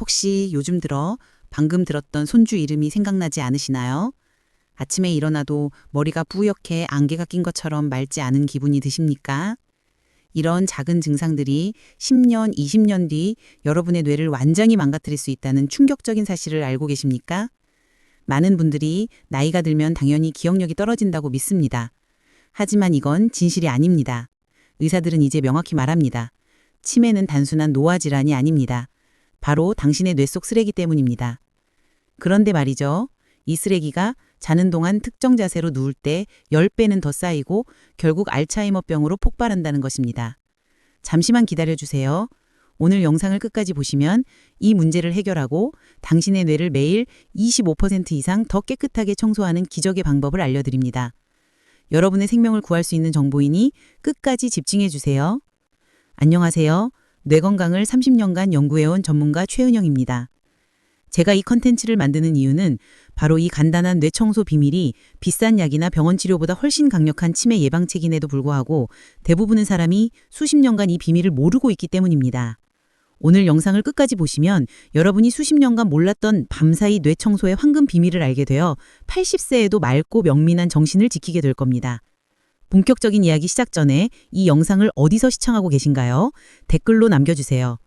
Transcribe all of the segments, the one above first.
혹시 요즘 들어 방금 들었던 손주 이름이 생각나지 않으시나요? 아침에 일어나도 머리가 뿌옇게 안개가 낀 것처럼 맑지 않은 기분이 드십니까? 이런 작은 증상들이 10년, 20년 뒤 여러분의 뇌를 완전히 망가뜨릴 수 있다는 충격적인 사실을 알고 계십니까? 많은 분들이 나이가 들면 당연히 기억력이 떨어진다고 믿습니다. 하지만 이건 진실이 아닙니다. 의사들은 이제 명확히 말합니다. 치매는 단순한 노화 질환이 아닙니다. 바로 당신의 뇌 속 쓰레기 때문입니다. 그런데 말이죠. 이 쓰레기가 자는 동안 특정 자세로 누울 때 10배는 더 쌓이고 결국 알츠하이머병으로 폭발한다는 것입니다. 잠시만 기다려 주세요. 오늘 영상을 끝까지 보시면 이 문제를 해결하고 당신의 뇌를 매일 25% 이상 더 깨끗하게 청소하는 기적의 방법을 알려드립니다. 여러분의 생명을 구할 수 있는 정보이니 끝까지 집중해 주세요. 안녕하세요. 뇌 건강을 30년간 연구해온 전문가 최은영입니다. 제가 이 컨텐츠를 만드는 이유는 바로 이 간단한 뇌 청소 비밀이 비싼 약이나 병원 치료보다 훨씬 강력한 치매 예방책임에도 불구하고 대부분의 사람이 수십 년간 이 비밀을 모르고 있기 때문입니다. 오늘 영상을 끝까지 보시면 여러분이 수십 년간 몰랐던 밤사이 뇌 청소의 황금 비밀을 알게 되어 80세에도 맑고 명민한 정신을 지키게 될 겁니다. 본격적인 이야기 시작 전에 이 영상을 어디서 시청하고 계신가요? 댓글로 남겨주세요.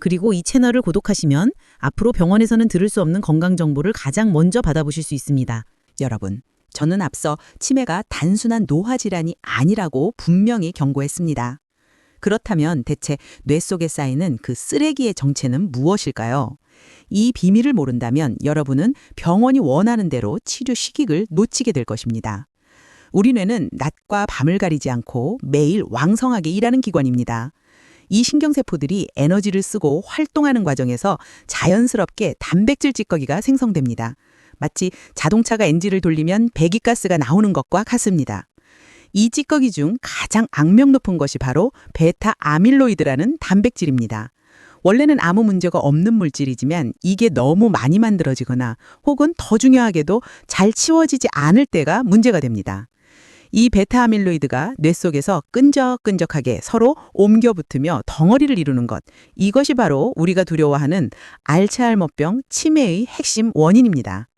그리고 이 채널을 구독하시면 앞으로 병원에서는 들을 수 없는 건강 정보를 가장 먼저 받아보실 수 있습니다. 여러분, 저는 앞서 치매가 단순한 노화 질환이 아니라고 분명히 경고했습니다. 그렇다면 대체 뇌 속에 쌓이는 그 쓰레기의 정체는 무엇일까요? 이 비밀을 모른다면 여러분은 병원이 원하는 대로 치료 시기를 놓치게 될 것입니다. 우리 뇌는 낮과 밤을 가리지 않고 매일 왕성하게 일하는 기관입니다. 이 신경세포들이 에너지를 쓰고 활동하는 과정에서 자연스럽게 단백질 찌꺼기가 생성됩니다. 마치 자동차가 엔진을 돌리면 배기가스가 나오는 것과 같습니다. 이 찌꺼기 중 가장 악명 높은 것이 바로 베타 아밀로이드라는 단백질입니다. 원래는 아무 문제가 없는 물질이지만 이게 너무 많이 만들어지거나 혹은 더 중요하게도 잘 치워지지 않을 때가 문제가 됩니다. 이 베타 아밀로이드가 뇌 속에서 끈적끈적하게 서로 옮겨 붙으며 덩어리를 이루는 것. 이것이 바로 우리가 두려워하는 알츠하이머병 치매의 핵심 원인입니다.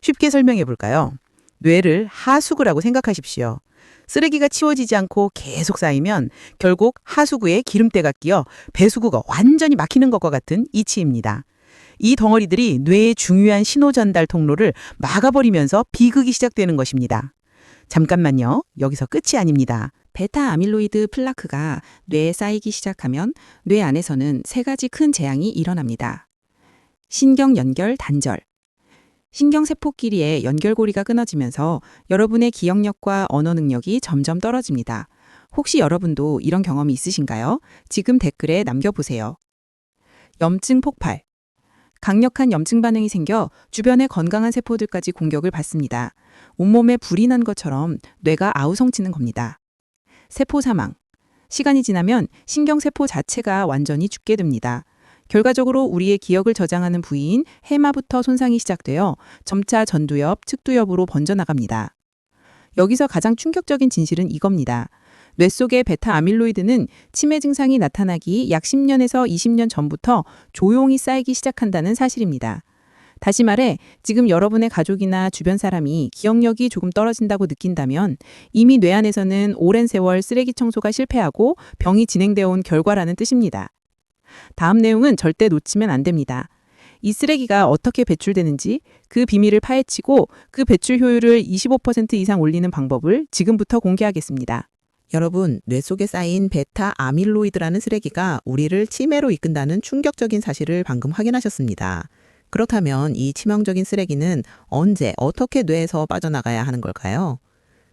쉽게 설명해 볼까요? 뇌를 하수구라고 생각하십시오. 쓰레기가 치워지지 않고 계속 쌓이면 결국 하수구에 기름때가 끼어 배수구가 완전히 막히는 것과 같은 이치입니다. 이 덩어리들이 뇌의 중요한 신호 전달 통로를 막아버리면서 비극이 시작되는 것입니다. 잠깐만요. 여기서 끝이 아닙니다. 베타 아밀로이드 플라크가 뇌에 쌓이기 시작하면 뇌 안에서는 세 가지 큰 재앙이 일어납니다. 신경 연결 단절. 신경세포끼리의 연결고리가 끊어지면서 여러분의 기억력과 언어 능력이 점점 떨어집니다. 혹시 여러분도 이런 경험이 있으신가요? 지금 댓글에 남겨보세요. 염증 폭발. 강력한 염증 반응이 생겨 주변의 건강한 세포들까지 공격을 받습니다. 온몸에 불이 난 것처럼 뇌가 아우성치는 겁니다. 세포 사망. 시간이 지나면 신경세포 자체가 완전히 죽게 됩니다. 결과적으로 우리의 기억을 저장하는 부위인 해마부터 손상이 시작되어 점차 전두엽, 측두엽으로 번져나갑니다. 여기서 가장 충격적인 진실은 이겁니다. 뇌 속의 베타 아밀로이드는 치매 증상이 나타나기 약 10년에서 20년 전부터 조용히 쌓이기 시작한다는 사실입니다. 다시 말해, 지금 여러분의 가족이나 주변 사람이 기억력이 조금 떨어진다고 느낀다면 이미 뇌 안에서는 오랜 세월 쓰레기 청소가 실패하고 병이 진행되어 온 결과라는 뜻입니다. 다음 내용은 절대 놓치면 안 됩니다. 이 쓰레기가 어떻게 배출되는지 그 비밀을 파헤치고 그 배출 효율을 25% 이상 올리는 방법을 지금부터 공개하겠습니다. 여러분, 뇌 속에 쌓인 베타 아밀로이드라는 쓰레기가 우리를 치매로 이끈다는 충격적인 사실을 방금 확인하셨습니다. 그렇다면 이 치명적인 쓰레기는 언제 어떻게 뇌에서 빠져나가야 하는 걸까요?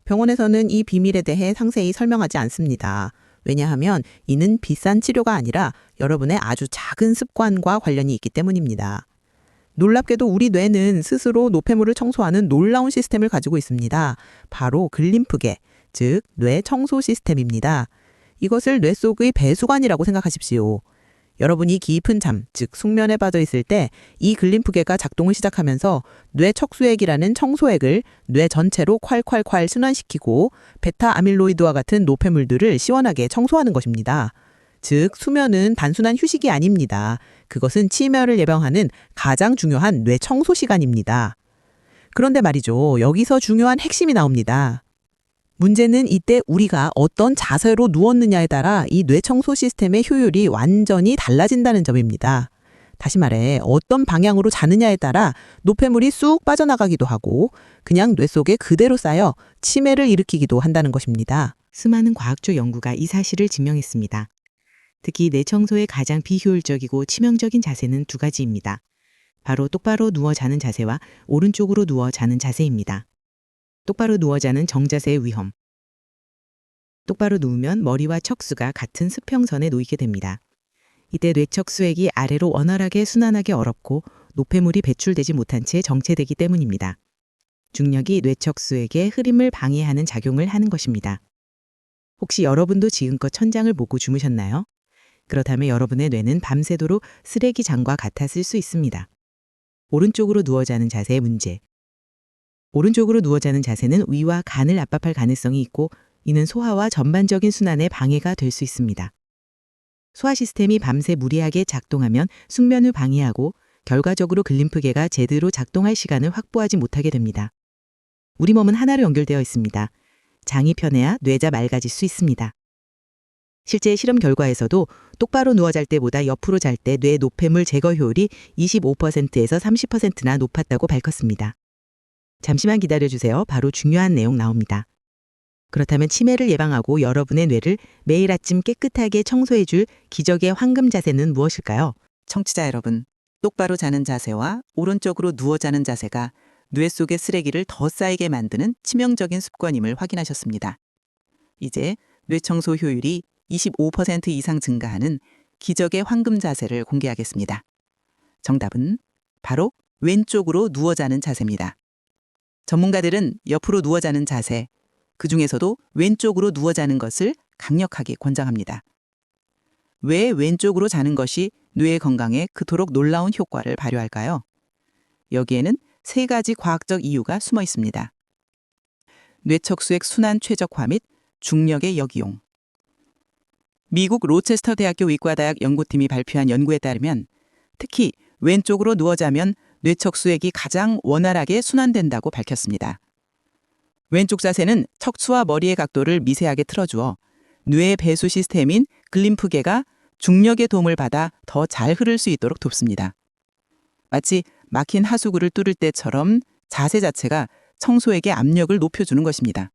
병원에서는 이 비밀에 대해 상세히 설명하지 않습니다. 왜냐하면 이는 비싼 치료가 아니라 여러분의 아주 작은 습관과 관련이 있기 때문입니다. 놀랍게도 우리 뇌는 스스로 노폐물을 청소하는 놀라운 시스템을 가지고 있습니다. 바로 글림프계, 즉 뇌 청소 시스템입니다. 이것을 뇌 속의 배수관이라고 생각하십시오. 여러분이 깊은 잠, 즉 숙면에 빠져 있을 때 이 글림프계가 작동을 시작하면서 뇌 척수액이라는 청소액을 뇌 전체로 콸콸콸 순환시키고 베타 아밀로이드와 같은 노폐물들을 시원하게 청소하는 것입니다. 즉, 수면은 단순한 휴식이 아닙니다. 그것은 치매를 예방하는 가장 중요한 뇌 청소 시간입니다. 그런데 말이죠. 여기서 중요한 핵심이 나옵니다. 문제는 이때 우리가 어떤 자세로 누웠느냐에 따라 이 뇌 청소 시스템의 효율이 완전히 달라진다는 점입니다. 다시 말해, 어떤 방향으로 자느냐에 따라 노폐물이 쑥 빠져나가기도 하고, 그냥 뇌 속에 그대로 쌓여 치매를 일으키기도 한다는 것입니다. 수많은 과학적 연구가 이 사실을 증명했습니다. 특히 뇌 청소의 가장 비효율적이고 치명적인 자세는 두 가지입니다. 바로 똑바로 누워 자는 자세와 오른쪽으로 누워 자는 자세입니다. 똑바로 누워 자는 정자세의 위험. 똑바로 누우면 머리와 척수가 같은 수평선에 놓이게 됩니다. 이때 뇌척수액이 아래로 원활하게 순환하기 어렵고 노폐물이 배출되지 못한 채 정체되기 때문입니다. 중력이 뇌척수액의 흐림을 방해하는 작용을 하는 것입니다. 혹시 여러분도 지금껏 천장을 보고 주무셨나요? 그렇다면 여러분의 뇌는 밤새도록 쓰레기장과 같았을 수 있습니다. 오른쪽으로 누워 자는 자세의 문제. 오른쪽으로 누워 자는 자세는 위와 간을 압박할 가능성이 있고 이는 소화와 전반적인 순환에 방해가 될 수 있습니다. 소화 시스템이 밤새 무리하게 작동하면 숙면을 방해하고 결과적으로 글림프계가 제대로 작동할 시간을 확보하지 못하게 됩니다. 우리 몸은 하나로 연결되어 있습니다. 장이 편해야 뇌자 맑아질 수 있습니다. 실제 실험 결과에서도 똑바로 누워 잘 때보다 옆으로 잘 때 뇌 노폐물 제거 효율이 25%에서 30%나 높았다고 밝혔습니다. 잠시만 기다려주세요. 바로 중요한 내용 나옵니다. 그렇다면 치매를 예방하고 여러분의 뇌를 매일 아침 깨끗하게 청소해줄 기적의 황금 자세는 무엇일까요? 청취자 여러분, 똑바로 자는 자세와 오른쪽으로 누워 자는 자세가 뇌 속의 쓰레기를 더 쌓이게 만드는 치명적인 습관임을 확인하셨습니다. 이제 뇌 청소 효율이 25% 이상 증가하는 기적의 황금 자세를 공개하겠습니다. 정답은 바로 왼쪽으로 누워 자는 자세입니다. 전문가들은 옆으로 누워 자는 자세, 그 중에서도 왼쪽으로 누워 자는 것을 강력하게 권장합니다. 왜 왼쪽으로 자는 것이 뇌 건강에 그토록 놀라운 효과를 발휘할까요? 여기에는 세 가지 과학적 이유가 숨어 있습니다. 뇌척수액 순환 최적화 및 중력의 역이용. 미국 로체스터 대학교 의과대학 연구팀이 발표한 연구에 따르면 특히 왼쪽으로 누워 자면 뇌척 수액이 가장 원활하게 순환된다고 밝혔습니다. 왼쪽 자세는 척추와 머리의 각도를 미세하게 틀어주어 뇌의 배수 시스템인 글림프계가 중력의 도움을 받아 더 잘 흐를 수 있도록 돕습니다. 마치 막힌 하수구를 뚫을 때처럼 자세 자체가 청소에게 압력을 높여주는 것입니다.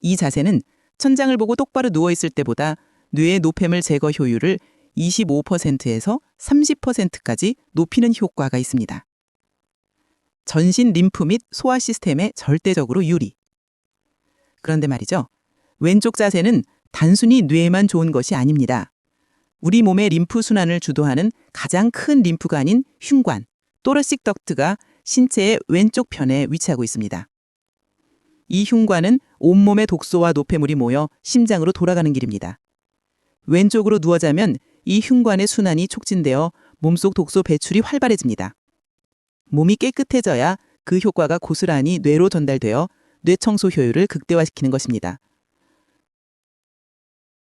이 자세는 천장을 보고 똑바로 누워 있을 때보다 뇌의 노폐물 제거 효율을 25%에서 30%까지 높이는 효과가 있습니다. 전신 림프 및 소화 시스템에 절대적으로 유리. 그런데 말이죠. 왼쪽 자세는 단순히 뇌에만 좋은 것이 아닙니다. 우리 몸의 림프 순환을 주도하는 가장 큰 림프관인 흉관, 또르식 덕트가 신체의 왼쪽 편에 위치하고 있습니다. 이 흉관은 온몸의 독소와 노폐물이 모여 심장으로 돌아가는 길입니다. 왼쪽으로 누워 자면 이 흉관의 순환이 촉진되어 몸속 독소 배출이 활발해집니다. 몸이 깨끗해져야 그 효과가 고스란히 뇌로 전달되어 뇌 청소 효율을 극대화시키는 것입니다.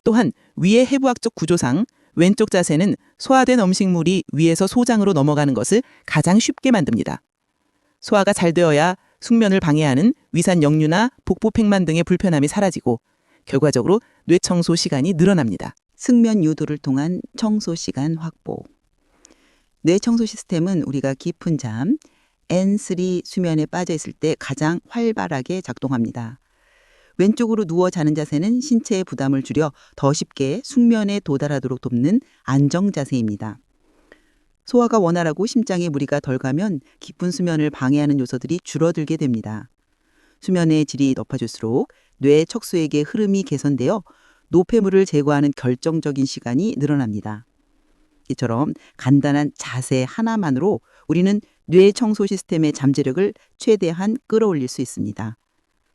또한 위의 해부학적 구조상 왼쪽 자세는 소화된 음식물이 위에서 소장으로 넘어가는 것을 가장 쉽게 만듭니다. 소화가 잘 되어야 숙면을 방해하는 위산 역류나 복부 팽만 등의 불편함이 사라지고 결과적으로 뇌 청소 시간이 늘어납니다. 숙면 유도를 통한 청소 시간 확보. 뇌 청소 시스템은 우리가 깊은 잠, N3 수면에 빠져 있을 때 가장 활발하게 작동합니다. 왼쪽으로 누워 자는 자세는 신체의 부담을 줄여 더 쉽게 숙면에 도달하도록 돕는 안정 자세입니다. 소화가 원활하고 심장에 무리가 덜 가면 깊은 수면을 방해하는 요소들이 줄어들게 됩니다. 수면의 질이 높아질수록 뇌 척수액의 흐름이 개선되어 노폐물을 제거하는 결정적인 시간이 늘어납니다. 이처럼 간단한 자세 하나만으로 우리는 뇌 청소 시스템의 잠재력을 최대한 끌어올릴 수 있습니다.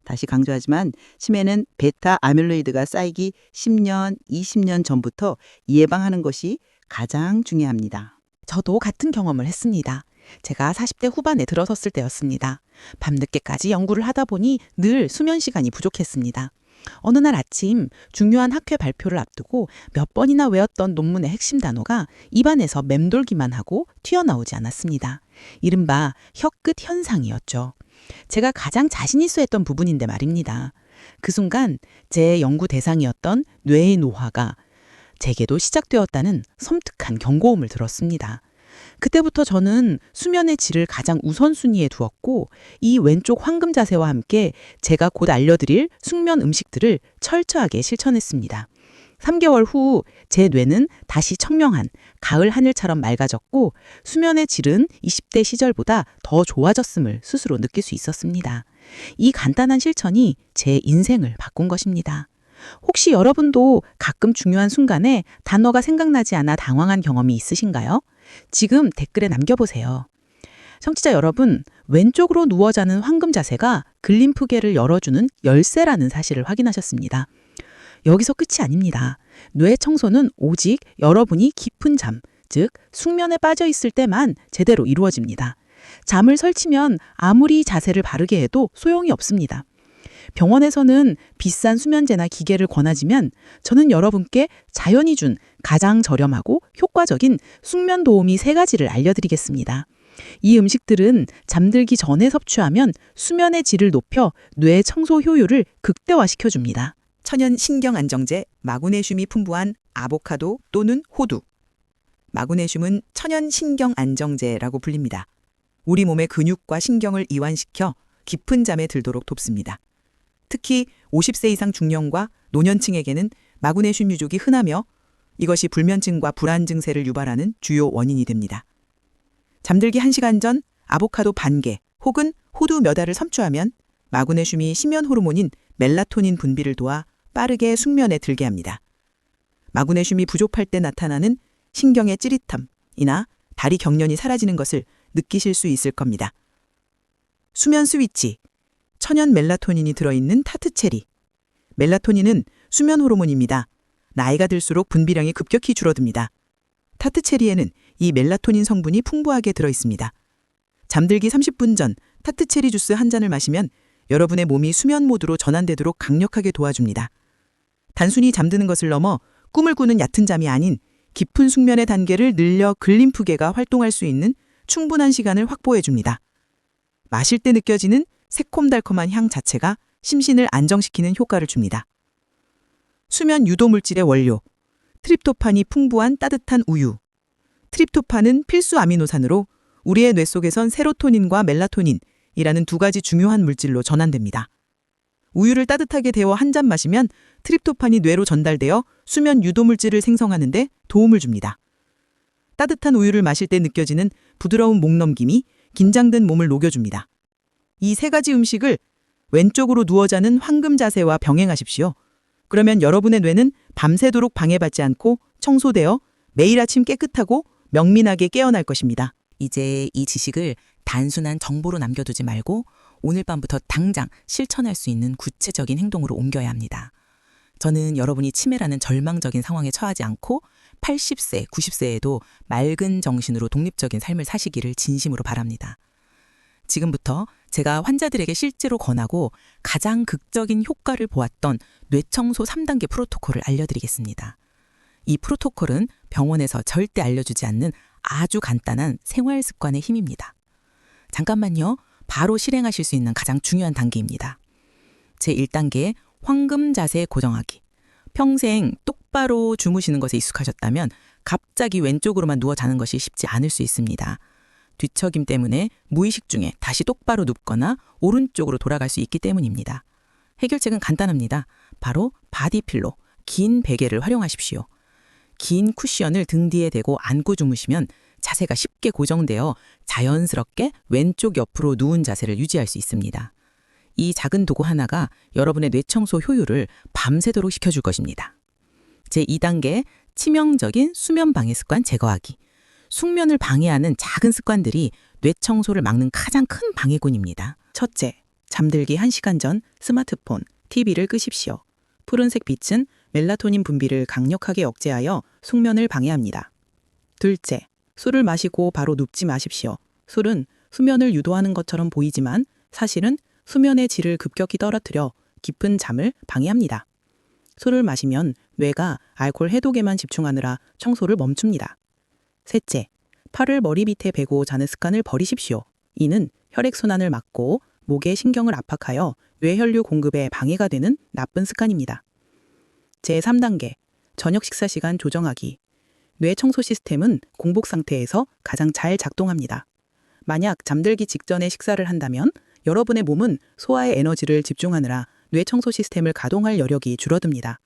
다시 강조하지만 치매는 베타 아밀로이드가 쌓이기 10년, 20년 전부터 예방하는 것이 가장 중요합니다. 저도 같은 경험을 했습니다. 제가 40대 후반에 들어섰을 때였습니다. 밤늦게까지 연구를 하다 보니 늘 수면 시간이 부족했습니다. 어느 날 아침 중요한 학회 발표를 앞두고 몇 번이나 외웠던 논문의 핵심 단어가 입안에서 맴돌기만 하고 튀어나오지 않았습니다. 이른바 혀끝 현상이었죠. 제가 가장 자신 있어 했던 부분인데 말입니다. 그 순간 제 연구 대상이었던 뇌의 노화가 제게도 시작되었다는 섬뜩한 경고음을 들었습니다. 그때부터 저는 수면의 질을 가장 우선순위에 두었고 이 왼쪽 황금 자세와 함께 제가 곧 알려드릴 숙면 음식들을 철저하게 실천했습니다. 3개월 후 제 뇌는 다시 청명한 가을 하늘처럼 맑아졌고 수면의 질은 20대 시절보다 더 좋아졌음을 스스로 느낄 수 있었습니다. 이 간단한 실천이 제 인생을 바꾼 것입니다. 혹시 여러분도 가끔 중요한 순간에 단어가 생각나지 않아 당황한 경험이 있으신가요? 지금 댓글에 남겨보세요. 청취자 여러분, 왼쪽으로 누워 자는 황금 자세가 글림프계를 열어주는 열쇠라는 사실을 확인하셨습니다. 여기서 끝이 아닙니다. 뇌 청소는 오직 여러분이 깊은 잠, 즉 숙면에 빠져 있을 때만 제대로 이루어집니다. 잠을 설치면 아무리 자세를 바르게 해도 소용이 없습니다. 병원에서는 비싼 수면제나 기계를 권하지만 저는 여러분께 자연이 준 가장 저렴하고 효과적인 숙면 도우미 세 가지를 알려드리겠습니다. 이 음식들은 잠들기 전에 섭취하면 수면의 질을 높여 뇌 청소 효율을 극대화시켜 줍니다. 천연 신경 안정제 마그네슘이 풍부한 아보카도 또는 호두. 마그네슘은 천연 신경 안정제라고 불립니다. 우리 몸의 근육과 신경을 이완시켜 깊은 잠에 들도록 돕습니다. 특히 50세 이상 중년과 노년층에게는 마그네슘 유족이 흔하며 이것이 불면증과 불안 증세를 유발하는 주요 원인이 됩니다. 잠들기 1시간 전 아보카도 반 개 혹은 호두 몇 알을 섭취하면 마그네슘이 시면 호르몬인 멜라토닌 분비를 도와 빠르게 숙면에 들게 합니다. 마그네슘이 부족할 때 나타나는 신경의 찌릿함이나 다리 경련이 사라지는 것을 느끼실 수 있을 겁니다. 수면 스위치, 천연 멜라토닌이 들어있는 타트체리. 멜라토닌은 수면 호르몬입니다. 나이가 들수록 분비량이 급격히 줄어듭니다. 타트체리에는 이 멜라토닌 성분이 풍부하게 들어있습니다. 잠들기 30분 전 타트체리 주스 한 잔을 마시면 여러분의 몸이 수면 모드로 전환되도록 강력하게 도와줍니다. 단순히 잠드는 것을 넘어 꿈을 꾸는 얕은 잠이 아닌 깊은 숙면의 단계를 늘려 글림프계가 활동할 수 있는 충분한 시간을 확보해 줍니다. 마실 때 느껴지는 새콤달콤한 향 자체가 심신을 안정시키는 효과를 줍니다. 수면 유도 물질의 원료, 트립토판이 풍부한 따뜻한 우유. 트립토판은 필수 아미노산으로 우리의 뇌 속에선 세로토닌과 멜라토닌이라는 두 가지 중요한 물질로 전환됩니다. 우유를 따뜻하게 데워 한 잔 마시면 트립토판이 뇌로 전달되어 수면 유도 물질을 생성하는데 도움을 줍니다. 따뜻한 우유를 마실 때 느껴지는 부드러운 목 넘김이 긴장된 몸을 녹여줍니다. 이 세 가지 음식을 왼쪽으로 누워 자는 황금 자세와 병행하십시오. 그러면 여러분의 뇌는 밤새도록 방해받지 않고 청소되어 매일 아침 깨끗하고 명민하게 깨어날 것입니다. 이제 이 지식을 단순한 정보로 남겨두지 말고 오늘 밤부터 당장 실천할 수 있는 구체적인 행동으로 옮겨야 합니다. 저는 여러분이 치매라는 절망적인 상황에 처하지 않고 80세, 90세에도 맑은 정신으로 독립적인 삶을 사시기를 진심으로 바랍니다. 지금부터 제가 환자들에게 실제로 권하고 가장 극적인 효과를 보았던 뇌청소 3단계 프로토콜을 알려드리겠습니다. 이 프로토콜은 병원에서 절대 알려주지 않는 아주 간단한 생활 습관의 힘입니다. 잠깐만요. 바로 실행하실 수 있는 가장 중요한 단계입니다. 제 1단계 황금 자세 고정하기. 평생 똑바로 주무시는 것에 익숙하셨다면 갑자기 왼쪽으로만 누워 자는 것이 쉽지 않을 수 있습니다. 뒤척임 때문에 무의식 중에 다시 똑바로 눕거나 오른쪽으로 돌아갈 수 있기 때문입니다. 해결책은 간단합니다. 바로 바디필로, 긴 베개를 활용하십시오. 긴 쿠션을 등 뒤에 대고 안고 주무시면 자세가 쉽게 고정되어 자연스럽게 왼쪽 옆으로 누운 자세를 유지할 수 있습니다. 이 작은 도구 하나가 여러분의 뇌청소 효율을 밤새도록 시켜줄 것입니다. 제2단계 치명적인 수면 방해 습관 제거하기. 숙면을 방해하는 작은 습관들이 뇌 청소를 막는 가장 큰 방해군입니다. 첫째, 잠들기 1시간 전 스마트폰, TV를 끄십시오. 푸른색 빛은 멜라토닌 분비를 강력하게 억제하여 숙면을 방해합니다. 둘째, 술을 마시고 바로 눕지 마십시오. 술은 수면을 유도하는 것처럼 보이지만 사실은 수면의 질을 급격히 떨어뜨려 깊은 잠을 방해합니다. 술을 마시면 뇌가 알코올 해독에만 집중하느라 청소를 멈춥니다. 셋째, 팔을 머리 밑에 베고 자는 습관을 버리십시오. 이는 혈액순환을 막고 목에 신경을 압박하여 뇌혈류 공급에 방해가 되는 나쁜 습관입니다. 제3단계, 저녁 식사 시간 조정하기. 뇌 청소 시스템은 공복 상태에서 가장 잘 작동합니다. 만약 잠들기 직전에 식사를 한다면 여러분의 몸은 소화의 에너지를 집중하느라 뇌 청소 시스템을 가동할 여력이 줄어듭니다.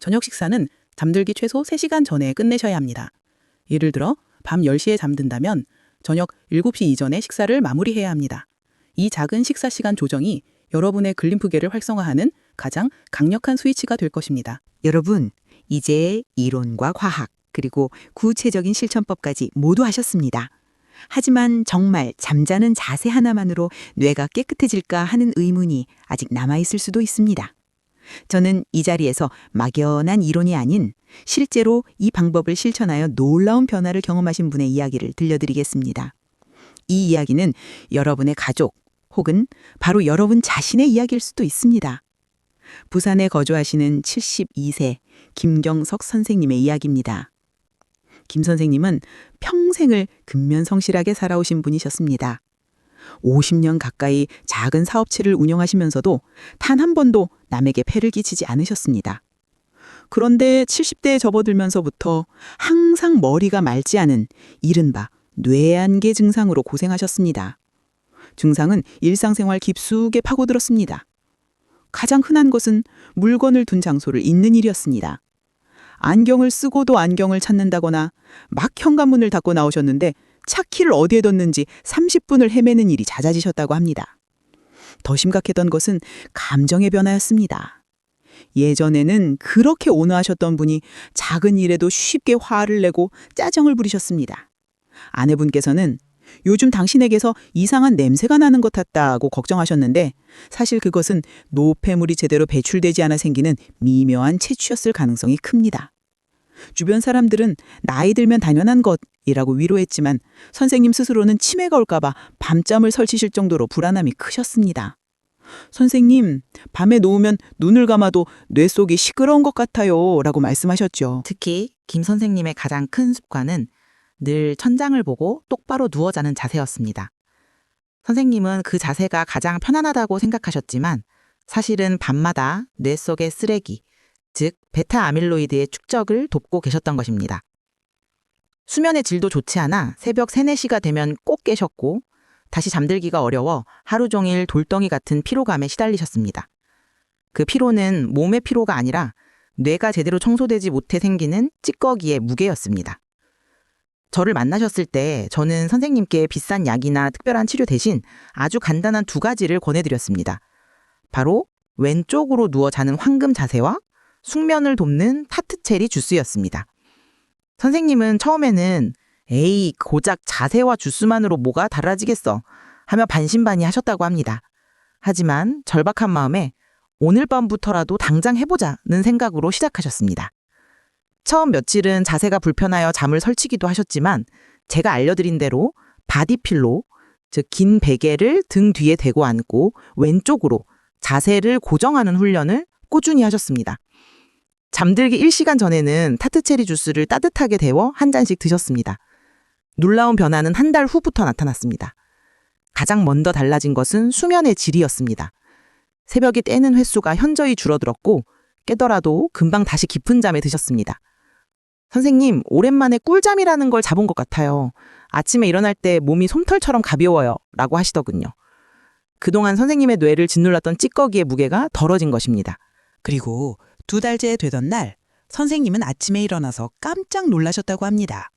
저녁 식사는 잠들기 최소 3시간 전에 끝내셔야 합니다. 예를 들어 밤 10시에 잠든다면 저녁 7시 이전에 식사를 마무리해야 합니다. 이 작은 식사 시간 조정이 여러분의 글림프계를 활성화하는 가장 강력한 스위치가 될 것입니다. 여러분, 이제 이론과 과학, 그리고 구체적인 실천법까지 모두 하셨습니다. 하지만 정말 잠자는 자세 하나만으로 뇌가 깨끗해질까 하는 의문이 아직 남아있을 수도 있습니다. 저는 이 자리에서 막연한 이론이 아닌 실제로 이 방법을 실천하여 놀라운 변화를 경험하신 분의 이야기를 들려드리겠습니다. 이 이야기는 여러분의 가족 혹은 바로 여러분 자신의 이야기일 수도 있습니다. 부산에 거주하시는 72세 김경석 선생님의 이야기입니다. 김 선생님은 평생을 근면성실하게 살아오신 분이셨습니다. 50년 가까이 작은 사업체를 운영하시면서도 단 한 번도 남에게 폐를 끼치지 않으셨습니다. 그런데 70대에 접어들면서부터 항상 머리가 맑지 않은 이른바 뇌안개 증상으로 고생하셨습니다. 증상은 일상생활 깊숙이 파고들었습니다. 가장 흔한 것은 물건을 둔 장소를 잊는 일이었습니다. 안경을 쓰고도 안경을 찾는다거나 막 현관문을 닫고 나오셨는데 차 키를 어디에 뒀는지 30분을 헤매는 일이 잦아지셨다고 합니다. 더 심각했던 것은 감정의 변화였습니다. 예전에는 그렇게 온화하셨던 분이 작은 일에도 쉽게 화를 내고 짜증을 부리셨습니다. 아내분께서는 요즘 당신에게서 이상한 냄새가 나는 것 같다고 걱정하셨는데 사실 그것은 노폐물이 제대로 배출되지 않아 생기는 미묘한 채취였을 가능성이 큽니다. 주변 사람들은 나이 들면 당연한 것이라고 위로했지만 선생님 스스로는 치매가 올까봐 밤잠을 설치실 정도로 불안함이 크셨습니다. 선생님, 밤에 놓으면 눈을 감아도 뇌 속이 시끄러운 것 같아요. 라고 말씀하셨죠. 특히 김 선생님의 가장 큰 습관은 늘 천장을 보고 똑바로 누워 자는 자세였습니다. 선생님은 그 자세가 가장 편안하다고 생각하셨지만 사실은 밤마다 뇌 속의 쓰레기, 즉 베타 아밀로이드의 축적을 돕고 계셨던 것입니다. 수면의 질도 좋지 않아 새벽 3, 4시가 되면 꼭 깨셨고 다시 잠들기가 어려워 하루 종일 돌덩이 같은 피로감에 시달리셨습니다. 그 피로는 몸의 피로가 아니라 뇌가 제대로 청소되지 못해 생기는 찌꺼기의 무게였습니다. 저를 만나셨을 때 저는 선생님께 비싼 약이나 특별한 치료 대신 아주 간단한 두 가지를 권해드렸습니다. 바로 왼쪽으로 누워 자는 황금 자세와 숙면을 돕는 타트체리 주스였습니다. 선생님은 처음에는 에이, 고작 자세와 주스만으로 뭐가 달라지겠어 하며 반신반의 하셨다고 합니다. 하지만 절박한 마음에 오늘 밤부터라도 당장 해보자는 생각으로 시작하셨습니다. 처음 며칠은 자세가 불편하여 잠을 설치기도 하셨지만 제가 알려드린 대로 바디필로, 즉 긴 베개를 등 뒤에 대고 앉고 왼쪽으로 자세를 고정하는 훈련을 꾸준히 하셨습니다. 잠들기 1시간 전에는 타트 체리 주스를 따뜻하게 데워 한 잔씩 드셨습니다. 놀라운 변화는 한 달 후부터 나타났습니다. 가장 먼저 달라진 것은 수면의 질이었습니다. 새벽에 깨는 횟수가 현저히 줄어들었고 깨더라도 금방 다시 깊은 잠에 드셨습니다. 선생님, 오랜만에 꿀잠이라는 걸 자본 것 같아요. 아침에 일어날 때 몸이 솜털처럼 가벼워요. 라고 하시더군요. 그동안 선생님의 뇌를 짓눌렀던 찌꺼기의 무게가 덜어진 것입니다. 그리고 두 달째 되던 날 선생님은 아침에 일어나서 깜짝 놀라셨다고 합니다.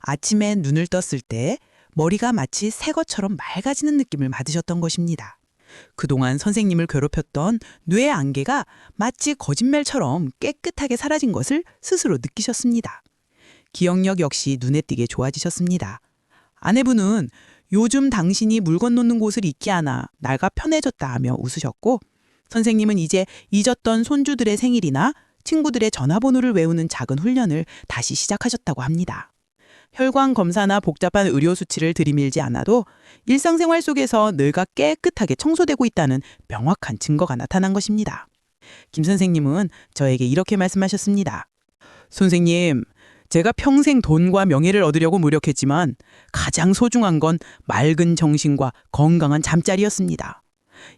아침에 눈을 떴을 때 머리가 마치 새 것처럼 맑아지는 느낌을 받으셨던 것입니다. 그동안 선생님을 괴롭혔던 뇌의 안개가 마치 거짓말처럼 깨끗하게 사라진 것을 스스로 느끼셨습니다. 기억력 역시 눈에 띄게 좋아지셨습니다. 아내분은 요즘 당신이 물건 놓는 곳을 잊게 하나 날가 편해졌다 하며 웃으셨고 선생님은 이제 잊었던 손주들의 생일이나 친구들의 전화번호를 외우는 작은 훈련을 다시 시작하셨다고 합니다. 혈관 검사나 복잡한 의료 수치를 들이밀지 않아도 일상생활 속에서 뇌가 깨끗하게 청소되고 있다는 명확한 증거가 나타난 것입니다. 김 선생님은 저에게 이렇게 말씀하셨습니다. 선생님, 제가 평생 돈과 명예를 얻으려고 노력했지만 가장 소중한 건 맑은 정신과 건강한 잠자리였습니다.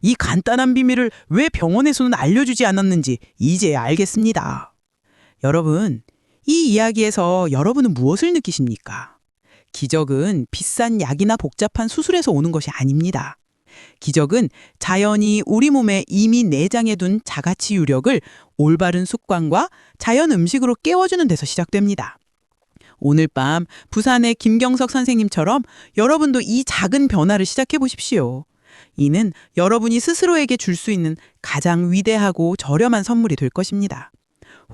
이 간단한 비밀을 왜 병원에서는 알려주지 않았는지 이제야 알겠습니다. 여러분, 이 이야기에서 여러분은 무엇을 느끼십니까? 기적은 비싼 약이나 복잡한 수술에서 오는 것이 아닙니다. 기적은 자연이 우리 몸에 이미 내장해 둔 자가치 유력을 올바른 습관과 자연 음식으로 깨워주는 데서 시작됩니다. 오늘 밤 부산의 김경석 선생님처럼 여러분도 이 작은 변화를 시작해 보십시오. 이는 여러분이 스스로에게 줄 수 있는 가장 위대하고 저렴한 선물이 될 것입니다.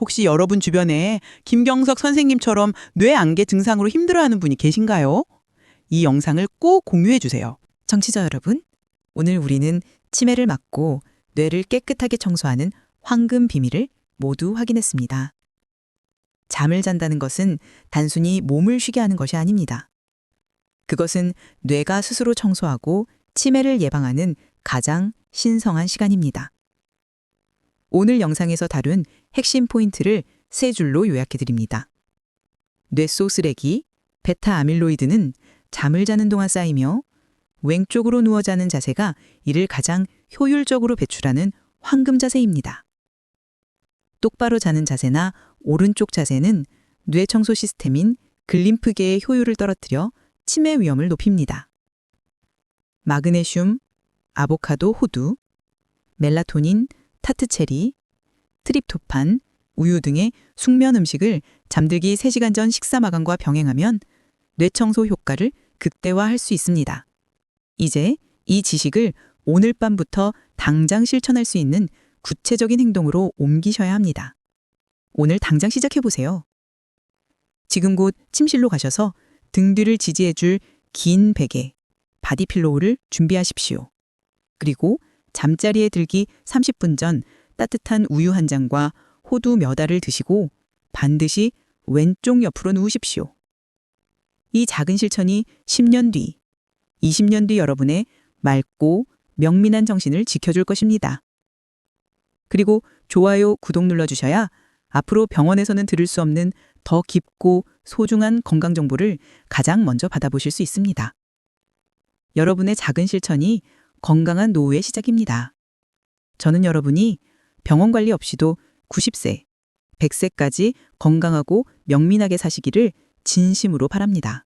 혹시 여러분 주변에 김경석 선생님처럼 뇌안개 증상으로 힘들어하는 분이 계신가요? 이 영상을 꼭 공유해 주세요. 청취자 여러분, 오늘 우리는 치매를 막고 뇌를 깨끗하게 청소하는 황금 비밀을 모두 확인했습니다. 잠을 잔다는 것은 단순히 몸을 쉬게 하는 것이 아닙니다. 그것은 뇌가 스스로 청소하고 치매를 예방하는 가장 신성한 시간입니다. 오늘 영상에서 다룬 핵심 포인트를 세 줄로 요약해 드립니다. 뇌속 쓰레기, 베타 아밀로이드는 잠을 자는 동안 쌓이며 왼쪽으로 누워 자는 자세가 이를 가장 효율적으로 배출하는 황금 자세입니다. 똑바로 자는 자세나 오른쪽 자세는 뇌 청소 시스템인 글림프계의 효율을 떨어뜨려 치매 위험을 높입니다. 마그네슘, 아보카도 호두, 멜라토닌, 타트체리, 트립토판, 우유 등의 숙면 음식을 잠들기 3시간 전 식사 마감과 병행하면 뇌청소 효과를 극대화할 수 있습니다. 이제 이 지식을 오늘 밤부터 당장 실천할 수 있는 구체적인 행동으로 옮기셔야 합니다. 오늘 당장 시작해 보세요. 지금 곧 침실로 가셔서 등 뒤를 지지해 줄 긴 베개, 바디필로우를 준비하십시오. 그리고 잠자리에 들기 30분 전 따뜻한 우유 한 잔과 호두 몇 알을 드시고 반드시 왼쪽 옆으로 누우십시오. 이 작은 실천이 10년 뒤, 20년 뒤 여러분의 맑고 명민한 정신을 지켜줄 것입니다. 그리고 좋아요, 구독 눌러주셔야 앞으로 병원에서는 들을 수 없는 더 깊고 소중한 건강 정보를 가장 먼저 받아보실 수 있습니다. 여러분의 작은 실천이 건강한 노후의 시작입니다. 저는 여러분이 병원 관리 없이도 90세, 100세까지 건강하고 명민하게 사시기를 진심으로 바랍니다.